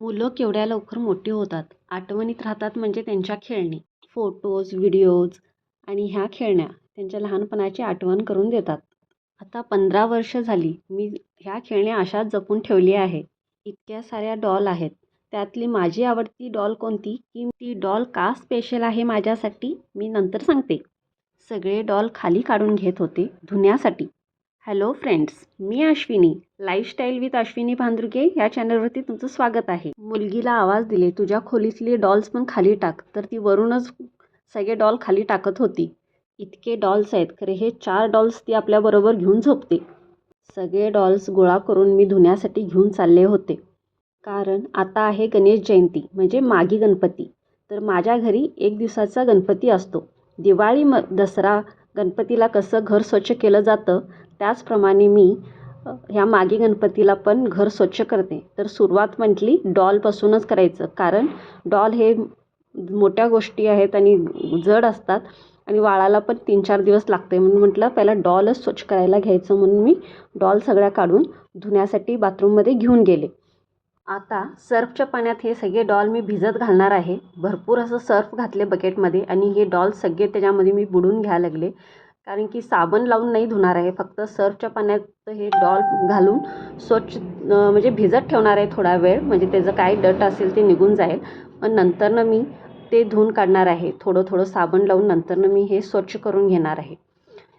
मुलं केवढ्या लवकर मोठी होतात आठवणीत राहतात म्हणजे त्यांच्या खेळणी. फोटोज व्हिडिओज आणि ह्या खेळण्या त्यांच्या लहानपणाची आठवण करून देतात. आता पंधरा वर्ष झाली मी ह्या खेळण्या अशाच जपून ठेवली आहे. इतक्या साऱ्या डॉल आहेत. त्यातली माझी आवडती डॉल कोणती? की ती डॉल का स्पेशल आहे माझ्यासाठी? मी नंतर सांगते. सगळे डॉल खाली काढून घेत होते धुण्यासाठी. हॅलो फ्रेंड्स मी अश्विनी. लाईफस्टाईल विथ अश्विनी भांदुरगे या चॅनलवरती तुमचं स्वागत आहे. मुलगीला आवाज दिले तुझ्या खोलीतली डॉल्स पण खाली टाक. तर ती वरूनच सगळे डॉल खाली टाकत होती. इतके डॉल्स आहेत खरे हे चार डॉल्स ती आपल्याबरोबर घेऊन झोपते. सगळे डॉल्स गोळा करून मी धुण्यासाठी घेऊन चालले होते. कारण आता आहे गणेश जयंती म्हणजे मागी गणपती. तर माझ्या घरी एक दिवसाचा गणपती असतो. दिवाळी म दसरा गणपतीला कसं घर स्वच्छ केलं जातं त्याचप्रमाणे मी ह्या मागे गणपतीला पण घर स्वच्छ करते. तर सुरुवात म्हटली डॉलपासूनच करायचं. कारण डॉल हे मोठ्या गोष्टी आहेत आणि जड असतात आणि वाळायला पण तीन चार दिवस लागते. म्हणून म्हटलं पहिला डॉलच स्वच्छ करायला घ्यायचं म्हणून मी डॉल सगळ्या काढून धुण्यासाठी बाथरूममध्ये घेऊन गेले. आता सर्फच्या पाण्यात हे सगळे डॉल मी भिजत घालणार आहे. भरपूर असं सर्फ घातले बकेटमध्ये आणि हे डॉल सगळे त्याच्यामध्ये मी बुडून घ्यायला लागले. कारण की साबण लावून नाही धुणार आहे फक्त सर्फच्या पाण्यात हे डॉल घालून स्वच्छ म्हणजे भिजत ठेवणार आहे थोडा वेळ म्हणजे त्याचं काय डट असेल ते निघून जाईल. पण नंतरनं मी ते धुवून काढणार आहे. थोडं थोडं साबण लावून नंतरनं मी हे स्वच्छ करून घेणार आहे.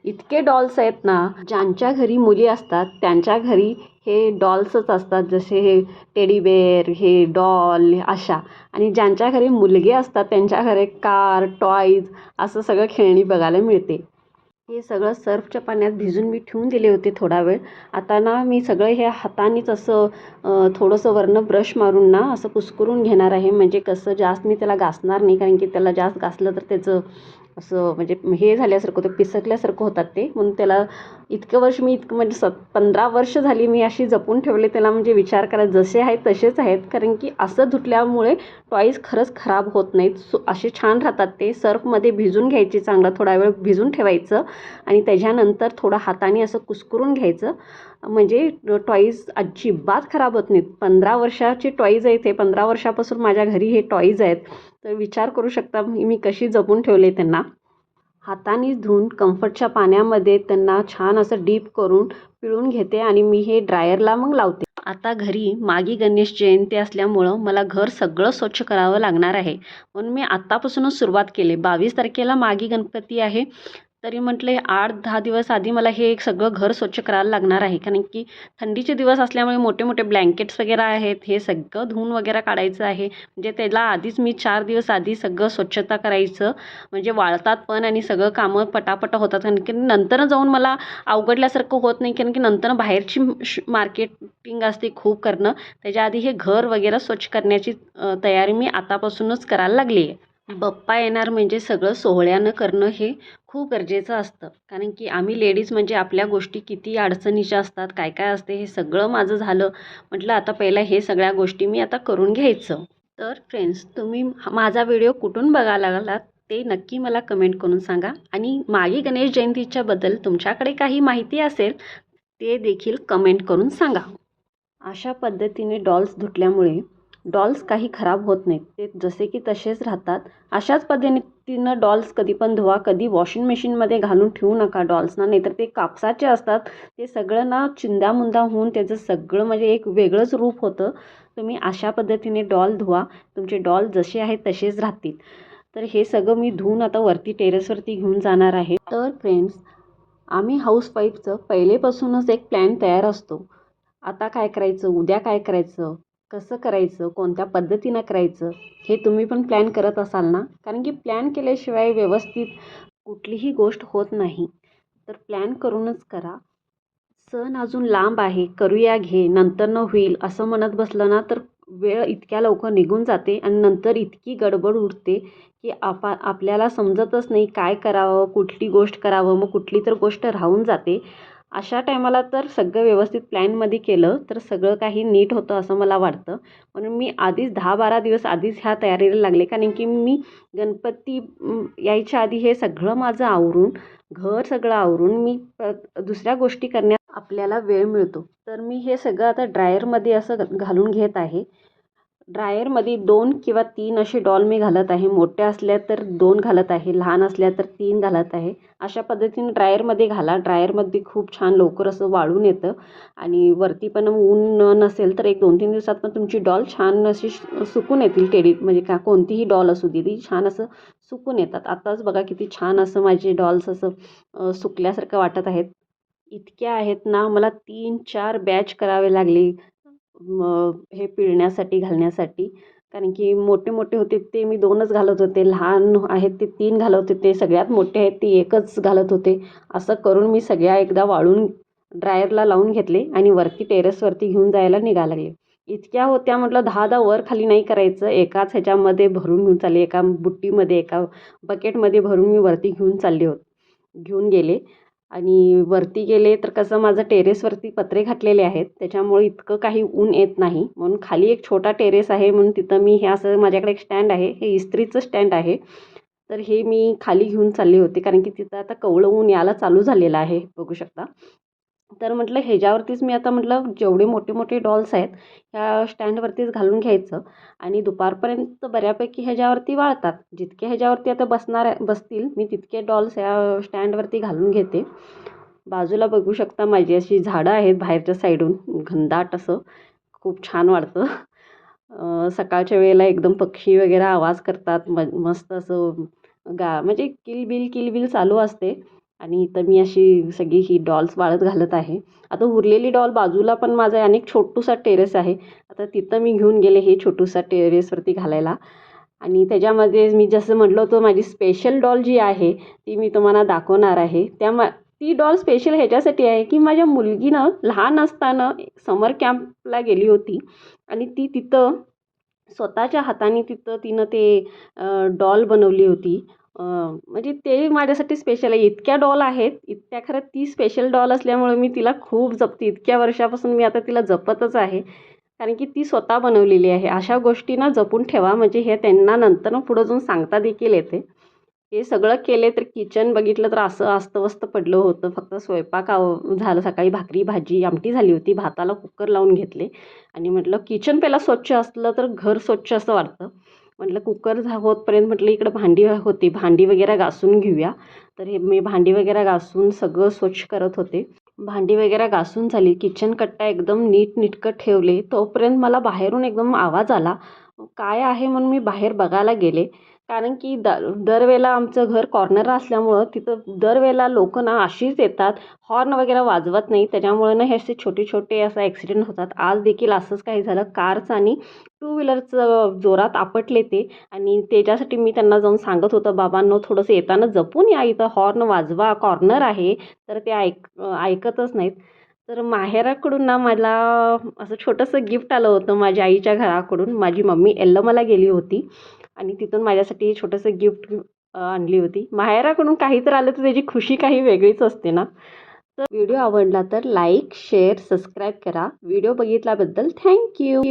इतके डॉल्स आहेत ना ज्यांच्या घरी मुली असतात त्यांच्या घरी हे डॉल्सच असतात जसे हे टेडी बेअर हे डॉल अशा. आणि ज्यांच्या घरी मुलगे असतात त्यांच्या घरी कार टॉईज असं सगळं खेळणी बघायला मिळते. हे सगळं सर्फच्या पाण्यात भिजून मी ठेवून दिले होते थोडा वेळ. आता ना मी सगळं हे हातानेच असं थोडंसं वरनं ब्रश मारून ना असं कुस्करून घेणार आहे. म्हणजे कसं जास्त मी त्याला घासणार नाही कारण की त्याला जास्त घासलं तर त्याचं असं म्हणजे हे झाल्यासारखं होतं पिसकल्यासारखं होतात ते. म्हणून त्याला इतकं वर्ष मी इतकं म्हणजे स पंधरा वर्ष झाली मी अशी जपून ठेवले त्याला म्हणजे विचार करा जसे आहेत तसेच आहेत. कारण की असं धुतल्यामुळे टॉईज खरंच खराब होत नाहीत. सो असे छान राहतात ते. सर्फमध्ये भिजून घ्यायचे चांगला थोडा वेळ भिजून ठेवायचं. आणि त्याच्यानंतर थोडं हाताने असं कुस्करून घ्यायचं. म्हणजे टॉईज अजिबात खराब होत नाहीत. पंधरा वर्षाचे टॉईज आहेत हे पंधरा वर्षापासून माझ्या घरी हे टॉईज आहेत. तर विचार करू शकता मी कशी जपून ठेवले त्यांना. हाताने धुवून कम्फर्टच्या पाण्यामध्ये त्यांना छान असं डीप करून पिळून घेते आणि मी हे ड्रायरला मग लावते. आता घरी मागी गणेश जयंती असल्यामुळं मला घर सगळं स्वच्छ करावं लागणार आहे. म्हणून मी आत्तापासूनच सुरुवात केली. बावीस तारखेला मागी गणपती आहे. तरी म्हटले आठ दहा दिवस आधी मला हे एक सगळं घर स्वच्छ करायला लागणार आहे. कारण की थंडीचे दिवस असल्यामुळे मोठे मोठे ब्लँकेट्स वगैरे आहेत हे सगळं धुवून वगैरे काढायचं आहे. म्हणजे त्याला आधीच मी चार दिवस आधी सगळं स्वच्छता करायचं. म्हणजे वाळतात पण आणि सगळं कामं पटापट होतात. कारण की नंतर जाऊन मला अवघडल्यासारखं होत नाही. कारण की नंतर बाहेरची मार्केटिंग असते खूप करणं. त्याच्या आधी हे घर वगैरे स्वच्छ करण्याची तयारी मी आतापासूनच करायला लागली आहे. बाप्पा येणार म्हणजे सगळं सोहळ्यानं करणं हे खूप गरजेचं असतं. कारण की आम्ही लेडीज म्हणजे आपल्या गोष्टी किती अडचणीच्या असतात काय काय असते हे सगळं माझं झालं. म्हटलं आता पहिला हे सगळ्या गोष्टी मी आता करून घ्यायचं. तर फ्रेंड्स तुम्ही माझा व्हिडिओ कुठून बघायला लागलात ते नक्की मला कमेंट करून सांगा. आणि मागे गणेश जयंतीच्याबद्दल तुमच्याकडे काही माहिती असेल ते देखील कमेंट करून सांगा. अशा पद्धतीने डॉल्स धुतल्यामुळे डॉल्स काही खराब होत नाहीत. ते जसे की तसेच राहतात. अशाच पद्धतीनं डॉल्स कधी पण धुवा कधी वॉशिंग मशीनमध्ये घालून ठेवू नका डॉल्सना नाहीतर ते कापसाचे असतात. ते सगळं ना चिंदामुंदा होऊन त्याचं सगळं म्हणजे एक वेगळंच रूप होतं. तुम्ही अशा पद्धतीने डॉल धुवा. तुमचे डॉल जसे आहेत तसेच राहतील. तर हे सगळं मी धुवून आता वरती टेरेसवरती घेऊन जाणार आहे. तर फ्रेंड्स आम्ही हाऊसवाईफचं पहिलेपासूनच एक प्लॅन तयार असतो. आता काय करायचं? उद्या काय करायचं? कसं करायचं कोणत्या पद्धतीनं करायचं हे तुम्ही पण प्लॅन करत असाल ना? कारण की प्लॅन केल्याशिवाय व्यवस्थित कुठलीही गोष्ट होत नाही. तर प्लॅन करूनच करा. सण अजून लांब आहे करूया घे नंतर न होईल असं म्हणत बसलं ना तर वेळ इतक्या लवकर निघून जाते आणि नंतर इतकी गडबड उरते की आपा आपल्याला समजतच नाही काय करावं कुठली गोष्ट करावं मग कुठली तर गोष्ट राहून जाते. अशा टायमाला तर सगळं व्यवस्थित प्लॅनमध्ये केलं तर सगळं काही नीट होतं असं मला वाटतं. म्हणून मी आधीच दहा बारा दिवस आधीच ह्या तयारीला लागले कारण की मी गणपती यायच्या आधी हे सगळं माझं आवरून घर सगळं आवरून मी दुसऱ्या गोष्टी करण्यात आपल्याला वेळ मिळतो. तर मी हे सगळं आता ड्रायरमध्ये असं घालून घेत आहे. ड्रायरमध्ये दोन किंवा तीन असे डॉल मी घालत आहे. मोठ्या असल्या तर दोन घालत आहे लहान असल्या तर तीन घालत आहे. अशा पद्धतीने ड्रायरमध्ये घाला. ड्रायरमध्ये खूप छान लवकर असं वाळून येतं आणि वरती पण ऊन नसेल तर एक दोन तीन दिवसात पण तुमची डॉल छान अशी सुकून येतील. टेडी म्हणजे का कोणतीही डॉल असू दे ती छान असं सुकून येतात. आताच बघा किती छान असं माझे डॉल्स असं सुकल्यासारखं वाटत आहेत. इतक्या आहेत ना मला तीन चार बॅच करावे लागले. हे पिळण्यासाठी घालण्यासाठी. कारण की मोठे मोठे होते ते मी दोनच घालत होते. लहान आहेत ते तीन घालत होते. सगळ्यात मोठे आहेत ते एकच घालत होते. असं करून मी सगळ्या एकदा वाळून ड्रायरला लावून घेतले आणि वरती टेरेसवरती घेऊन जायला निघा लागले. इतक्या होत्या म्हटलं दहा दहा वर खाली नाही करायचं. एकाच ह्याच्यामध्ये भरून घेऊन चालले. एका बुट्टीमध्ये एका बकेटमध्ये भरून मी वरती घेऊन चालले होत. घेऊन गेले. आणि वरती गेले तर कसं माझं टेरेसवरती पत्रे घातलेले आहेत त्याच्यामुळे इतकं काही ऊन येत नाही. म्हणून खाली एक छोटा टेरेस आहे म्हणून तिथं मी हे असं माझ्याकडे एक स्टँड आहे हे इस्त्रीचं स्टँड आहे. तर हे मी खाली घेऊन चालले होते कारण की तिथं आता कवळं ऊन यायला चालू झालेलं आहे बघू शकता. तर म्हटलं ह्याच्यावरतीच मी आता म्हटलं जेवढे मोठे मोठे डॉल्स आहेत ह्या स्टँडवरतीच घालून घ्यायचं. आणि दुपारपर्यंत बऱ्यापैकी ह्याच्यावरती वाळतात. जितके ह्याच्यावरती आता बसणार बसतील मी तितके डॉल्स ह्या स्टँडवरती घालून घेते. बाजूला बघू शकता माझी अशी झाडं आहेत बाहेरच्या साईडून घनदाट असं. खूप छान वाटतं सकाळच्या वेळेला एकदम पक्षी वगैरे आवाज करतात. म मस्त असं गा म्हणजे किलबिल किलबिल चालू असते. आणि इथं मी अशी सगळी ही डॉल्स वाळत घालत आहे. आता उरलेली डॉल बाजूला पण माझा अनेक छोटूसा टेरेस आहे. आता तिथं मी घेऊन गेले हे छोटूसा टेरेसवरती घालायला. आणि त्याच्यामध्ये मी जसं म्हटलं होतं माझी स्पेशल डॉल जी आहे ती मी तुम्हाला दाखवणार आहे. त्या मा ती डॉल स्पेशल ह्याच्यासाठी आहे की माझ्या मुलगीनं लहान असताना समर कॅम्पला गेली होती. आणि ती तिथं स्वतःच्या हाताने तिथं तिनं ते डॉल बनवली होती. म्हणजे ते माझ्यासाठी स्पेशल आहे. इतक्या डॉल आहेत. इतक्या खरं ती स्पेशल डॉल असल्यामुळे मी तिला खूप जपते. इतक्या वर्षापासून मी आता तिला जपतच आहे. कारण की ती स्वतः बनवलेली आहे. अशा गोष्टींना जपून ठेवा. म्हणजे हे त्यांना नंतर पुढं जाऊन सांगता देखील येते. हे सगळं केले तर किचन बघितलं तर असं अस्तव्यस्त पडलं होतं. फक्त स्वयंपाक झालं. सकाळी भाकरी भाजी आमटी झाली होती. भाताला कुकर लावून घेतले. आणि म्हटलं किचन पहिला स्वच्छ असलं तर घर स्वच्छ असं वाटतं. म्हटलं कुकर झा होतपर्यंत म्हटलं इकडं भांडी होती भांडी वगैरे घासून घेऊया. तर हे मी भांडी वगैरे घासून सगळं स्वच्छ करत होते. भांडी वगैरे घासून झाली किचन कट्टा एकदम नीट निटकं ठेवले. तोपर्यंत मला बाहेरून एकदम आवाज आला काय आहे? म्हणून मी बाहेर बघायला गेले. कारण की द दरवेळेला आमचं घर कॉर्नर असल्यामुळं तिथं दरवेळेला लोक ना अशीच येतात. हॉर्न वगैरे वाजवत नाही. त्याच्यामुळे ना हे असे छोटे छोटे असं ॲक्सिडेंट होतात. आज देखील असंच काही झालं. कारचं आणि टू व्हीलरचं जोरात आपटले ते. आणि त्याच्यासाठी मी त्यांना जाऊन सांगत होतं बाबांनो थोडंसं येताना जपून या इथं. हॉर्न वाजवा. कॉर्नर आहे. तर ते ऐक ऐकतच नाहीत. तर माहेराकडून ना मला असं छोटंसं गिफ्ट आलं होतं माझ्या आईच्या घराकडून. माझी मम्मी एल्लमला गेली होती. आणि तिथून माझ्यासाठी छोटंसं गिफ्ट आणली होती. माहेराकडून काही तर आलं तर त्याची खुशी काही वेगळीच असते ना? तर व्हिडिओ आवडला तर लाईक शेअर सबस्क्राईब करा. व्हिडिओ बघितल्याबद्दल थँक्यू.